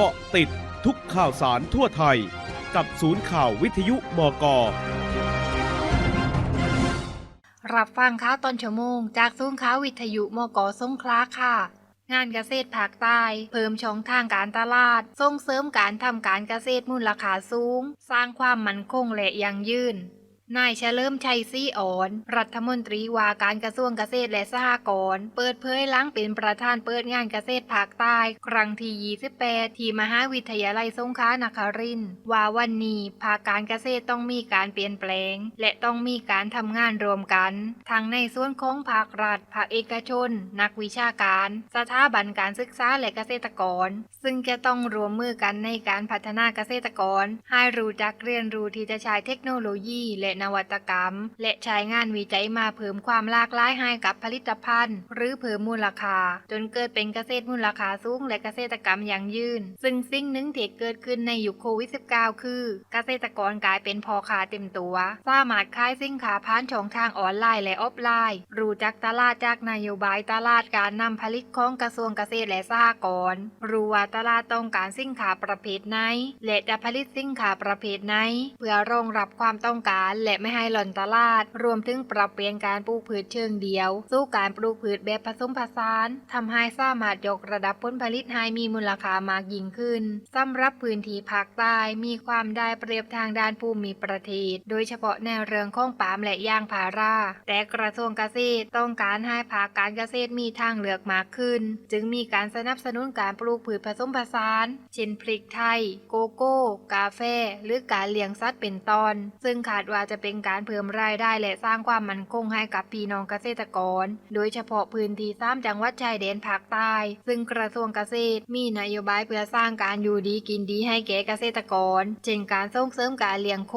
เกาะติดทุกข่าวสารทั่วไทย กับศูนย์ข่าววิทยุบก รับฟังข่าวตอนชั่วโมง จากศูนย์ข่าววิทยุมกสงขลาค่ะ งานเกษตรภาคใต้ เพิ่มช่องทางการตลาด ส่งเสริมการทำการเกษตรมูลค่าสูง สร้างความมั่นคงและยั่งยืน นายเฉลิมชัยศรีอ่อน รัฐมนตรีว่าการกระทรวงเกษตรและสหกรณ์ เปิดเผยหลังเป็นประธานเปิดงานเกษตรภาคใต้ ครั้งที่ 28 ที่มหาวิทยาลัยสงขลานครินทร์ว่าวันนี้ภาคการเกษตรต้องมีการเปลี่ยนแปลง และต้องมีการทำงานรวมกัน ทั้งในส่วนของภาครัฐ ภาคเอกชน นักวิชาการ สถาบันการศึกษาและเกษตรกร ซึ่งจะต้องรวมมือกันในการพัฒนาเกษตรกร ให้รู้จักเรียนรู้ที่จะใช้เทคโนโลยีและนวัตกรรม และใช้งานวิจัยมาเพิ่มความหลากหลายให้กับผลิตภัณฑ์ หรือเพิ่มมูลค่า จนเกิดเป็นเกษตรมูลค่าสูง และเกษตรกรรมอย่งยืน ซึ่งสิ่งหนึ่งที่เกิดขึ้นในยุคโควิด -19 คือ เกษตรกรกลายเป็นพอขาเต็มตัว สามารถขายสินค้าผ่านช่องทางออนไลน์และออฟไลน์ รู้จักตลาดจากนโยบายตลาดการนำผลิตของกระทรวงเกษตรและสหกรณ์รู้ว่าตลาดต้องการสินค้าประเภทไหนและจะผลิตสินค้าประเภทไหนเพื่อรองรับความต้องการและไม่ให้หล่นตลาด รวมถึงปรับเปลี่ยนการปลูกพืชเชิงเดียว สู่การปลูกพืชแบบผสมผสานทำให้สามารถยกระดับผลผลิตให้มีมูลค่ามากยิ่งขึ้นสำหรับพื้นที่ภาคใต้มีความได้เปรียบทางด้านภูมิประเทศ โดยเฉพาะในเรื่องของปาล์มและยางพารา แต่กระทรวงเกษตรต้องการให้ภาคการเกษตรมีทางเลือกมากขึ้น จึงมีการสนับสนุนการปลูกพืชผสมผสานเช่นพริกไทย โกโก้ กาแฟ หรือการเลี้ยงสัตว์เป็นตอน ซึ่งคาดว่าจะเป็นการเพิ่มรายได้และสร้างความมั่นคงให้กับพี่น้องเกษตรกร โดยเฉพาะพื้นที่สามจังหวัดชายแดนภาคใต้ ซึ่งกระทรวงเกษตร มีนโยบายเพื่อสร้างการอยู่ดีกินดีให้แก่เกษตรกร เช่นการส่งเสริมการเลี้ยงโค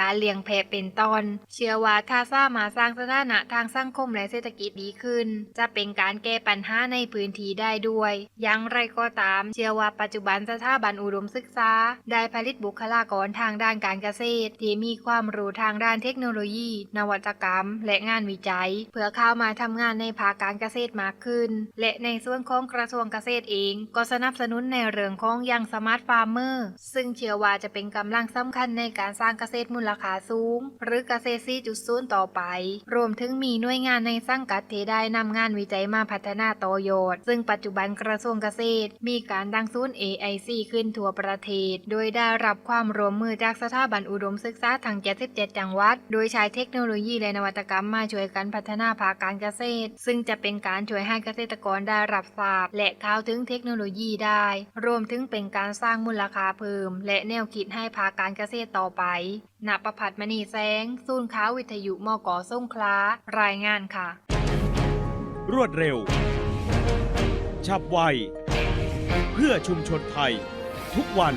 การเลี้ยงแพะเป็นต้น เชื่อว่าถ้าสามารถสร้างสถานะทางสังคมและเศรษฐกิจดีขึ้น จะเป็นการแก้ปัญหาในพื้นที่ได้ด้วย อย่างไรก็ตาม เชื่อว่าปัจจุบันสถาบันอุดมศึกษา ได้ผลิตบุคลากรทางด้านการเกษตร ที่มีความรู้ทางด้านเทคโนโลยี นวัตกรรม และงานวิจัย เพื่อเข้ามาทำงานในภาคการเกษตรมากขึ้น และในส่วนของกระทรวงเกษตรเอง ก็สนับสนุนในเรื่องของยังสมาร์ทฟาร์มเมอร์ซึ่งเชื่อว่าจะเป็นกำลังสำคัญในการสร้างเกษตรมูลค่าสูง หรือเกษตร4.0ต่อไป รวมถึงมีหน่วยงานในสังกัดที่ได้นำงานวิจัยมาพัฒนาต่อยอด ซึ่งปัจจุบันกระทรวงเกษตร มีการตั้งศูนย์ AIC ขึ้นทั่วประเทศ โดยได้รับความร่วมมือจากสถาบันอุดมศึกษาทั้ง77จังหวัด โดยใช้เทคโนโลยีและนวัตกรรมมาช่วยกันพัฒนาภาคการเกษตร ซึ่งจะเป็นการช่วยให้เกษตรกรได้รับทราบ และเข้าถึงเทคโนโลยีได้ รวมถึงเป็นการสร้างมูลค่าเพิ่ม และแนวคิดให้ภาคการเกษตรต่อไปณประพัฒน์มณีแสงศูนย์ข่าววิทยุมกสงขลารายงานค่ะ รวดเร็ว ฉับไว เพื่อชุมชนไทย ทุกวัน